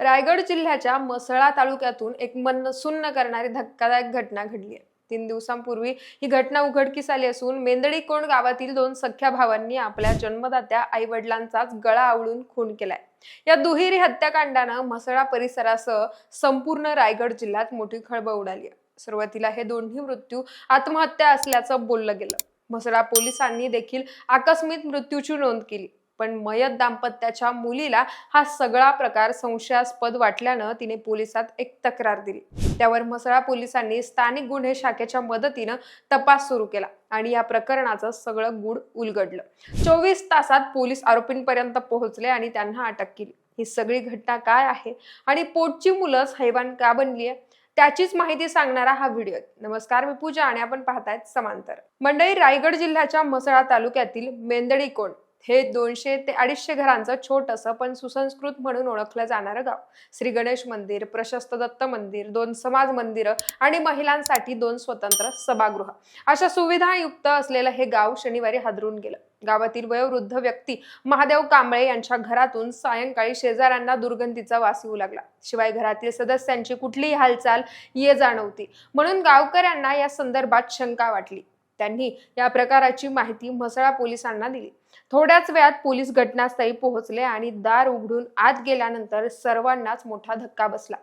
रायगड जिल्ह्याच्या मसळा तालुक्यातून एक मन सुन्न करणारी धक्कादायक घटना घडली आहे. तीन दिवसांपूर्वी ही घटना उघडकीस आली असून मेंदडीकोंड गावातील दोन सख्या भावांनी आपल्या जन्मदात्या आई वडिलांचाच गळा आवळून खून केलाय. या दुहेरी हत्याकांडानं म्हसळा परिसरासह संपूर्ण रायगड जिल्ह्यात मोठी खळबळ उडाली आहे. सुरुवातीला हे दोन्ही मृत्यू आत्महत्या असल्याचं बोललं गेलं. म्हसळा पोलिसांनी देखील आकस्मिक मृत्यूची नोंद केली. पण मयत दाम्पत्याच्या मुलीला हा सगळा प्रकार संशयास्पद वाटल्यानं तिने पोलिसात एक तक्रार दिली. त्यावर म्हसळा पोलिसांनी स्थानिक गुन्हे शाखेच्या मदतीनं तपास सुरू केला आणि या प्रकरणाचं सगळं गुड उलगडलं. चोवीस तासात पोलीस आरोपींपर्यंत पोहोचले आणि त्यांना अटक केली. ही सगळी घटना काय आहे आणि पोटची मुलंच हैवान का बनली आहे त्याचीच माहिती सांगणारा हा व्हिडिओ. नमस्कार मी पूजा आणि आपण पाहतायत समांतर. मंडळी रायगड जिल्ह्याच्या म्हसळा तालुक्यातील मेंदडी कोण हे दोनशे ते अडीचशे घरांचं छोटंसं पण सुसंस्कृत म्हणून ओळखलं जाणारं गाव. श्री गणेश मंदिर प्रशस्त दत्त मंदिर दोन समाज मंदिरं आणि महिलांसाठी दोन स्वतंत्र सभागृह. अशा सुविधायुक्त असलेलं हे गाव शनिवारी हादरून गेलं. गावातील वयोवृद्ध व्यक्ती महादेव कांबळे यांच्या घरातून सायंकाळी शेजाऱ्यांना दुर्गंधीचा वास येऊ लागला. शिवाय घरातील सदस्यांची कुठलीही हालचाल ये जाणवती. म्हणून गावकऱ्यांना या संदर्भात शंका वाटली. त्यांनी या प्रकाराची माहिती म्हसळा पोलिसांना दिली. थोड्याच वेळात पोलीस घटनास्थळी पोहोचले आणि दार उघडून आत गेल्यानंतर सर्वांनाच मोठा धक्का बसला.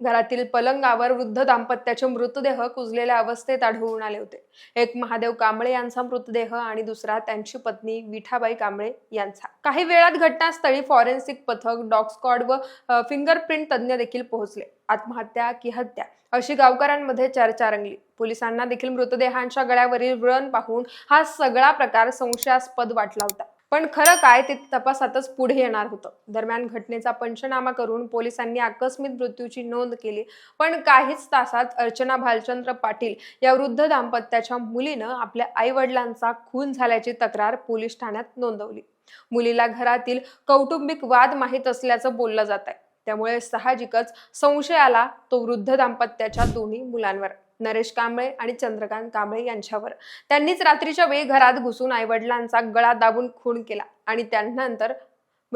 घरातील पलंगावर वृद्ध दाम्पत्याचे मृतदेह कुजलेल्या अवस्थेत आढळून आले होते. एक महादेव कांबळे यांचा मृतदेह आणि दुसरा त्यांची पत्नी विठाबाई कांबळे यांचा. काही वेळात घटनास्थळी फॉरेन्सिक पथक डॉग स्कॉड व फिंगरप्रिंट तज्ज्ञ देखील पोहोचले. आत्महत्या की हत्या अशी गावकऱ्यांमध्ये चर्चा रंगली. पोलिसांना देखील मृतदेहांच्या गळ्यावरील व्रण पाहून हा सगळा प्रकार संशयास्पद वाटला होता. पण खरं काय ते तपासातच पुढे येणार होतं. दरम्यान घटनेचा पंचनामा करून पोलिसांनी आकस्मिक मृत्यूची नोंद केली. पण काहीच तासात अर्चना भालचंद्र पाटील या वृद्ध दाम्पत्याच्या मुलीनं आपल्या आई वडिलांचा खून झाल्याची तक्रार पोलीस ठाण्यात नोंदवली. मुलीला घरातील कौटुंबिक वाद माहीत असल्याचं बोललं जात आहे त्यामुळे साहजिकच संशय आला तो वृद्ध दाम्पत्याच्या दोन्ही मुलांवर. नरेश कांबळे आणि चंद्रकांत कांबळे यांच्यावर. त्यांनीच रात्रीच्या वेळी घरात घुसून आईवडिलांचा गळा दाबून खून केला आणि त्यानंतर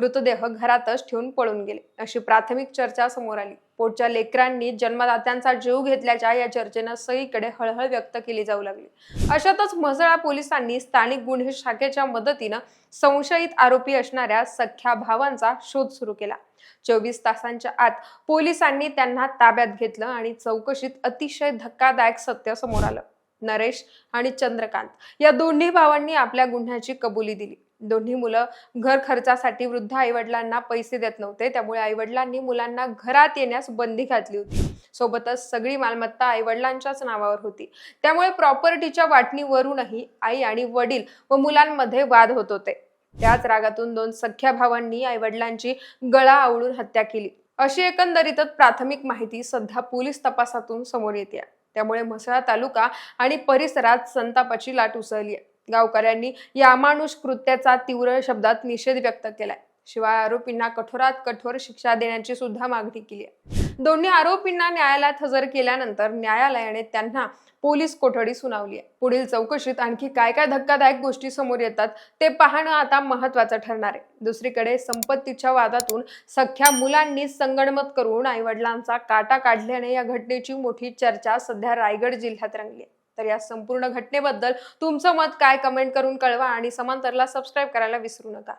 मृतदेह घरातच ठेवून पळून गेले. अशी प्राथमिक चर्चा समोर आली. पोटच्या लेकरांनी जन्मदात्यांचा जीव घेतल्याच्या या चर्चेनं सगळीकडे हळहळ व्यक्त केली जाऊ लागली. अशातच म्हसळा पोलिसांनी स्थानिक गुन्हे शाखेच्या मदतीनं संशयित आरोपी असणाऱ्या सख्या भावांचा शोध सुरू केला. चोवीस तासांच्या आत पोलिसांनी त्यांना ताब्यात घेतलं आणि चौकशीत अतिशय धक्कादायक सत्य समोर आलं. नरेश आणि चंद्रकांत या दोन्ही भावांनी आपल्या गुन्ह्याची कबुली दिली. दोन्ही मुलं घर खर्चासाठी वृद्ध आईवडिलांना पैसे देत नव्हते. त्यामुळे आईवडिलांनी मुलांना घरात येण्यास बंदी घातली होती. सोबतच सगळी मालमत्ता आईवडिलांच्याच नावावर होती. त्यामुळे प्रॉपर्टीच्या वाटणीवरूनही आई आणि वडील व मुलांमध्ये वाद होत होते. त्याच रागातून दोन सख्या भावांनी आईवडिलांची गळा आवळून हत्या केली. अशी एकंदरीतच प्राथमिक माहिती सध्या पोलीस तपासातून समोर येते त्यामुळे म्हसळा तालुका आणि परिसरात संतापाची लाट उसळली आहे. गावकऱ्यांनी या अमानुष कृत्याचा तीव्र शब्दात निषेध व्यक्त केलाय. शिवाय आरोपींना कठोरात कठोर शिक्षा देण्याची सुद्धा मागणी केली आहे. दोन्ही आरोपींना न्यायालयात हजर केल्यानंतर न्यायालयाने त्यांना पोलीस कोठडी सुनावली आहे. पुढील चौकशीत आणखी काय काय धक्कादायक गोष्टी समोर येतात ते पाहणं आता महत्वाचं ठरणार आहे. दुसरीकडे संपत्तीच्या वादातून सख्या मुलांनी संगणमत करून आईवडिलांचा काटा काढल्याने या घटनेची मोठी चर्चा सध्या रायगड जिल्ह्यात रंगली आहे. तर या संपूर्ण घटनेबद्दल तुमचं मत काय कमेंट करून कळवा आणि समांतरला सबस्क्राईब करायला विसरू नका.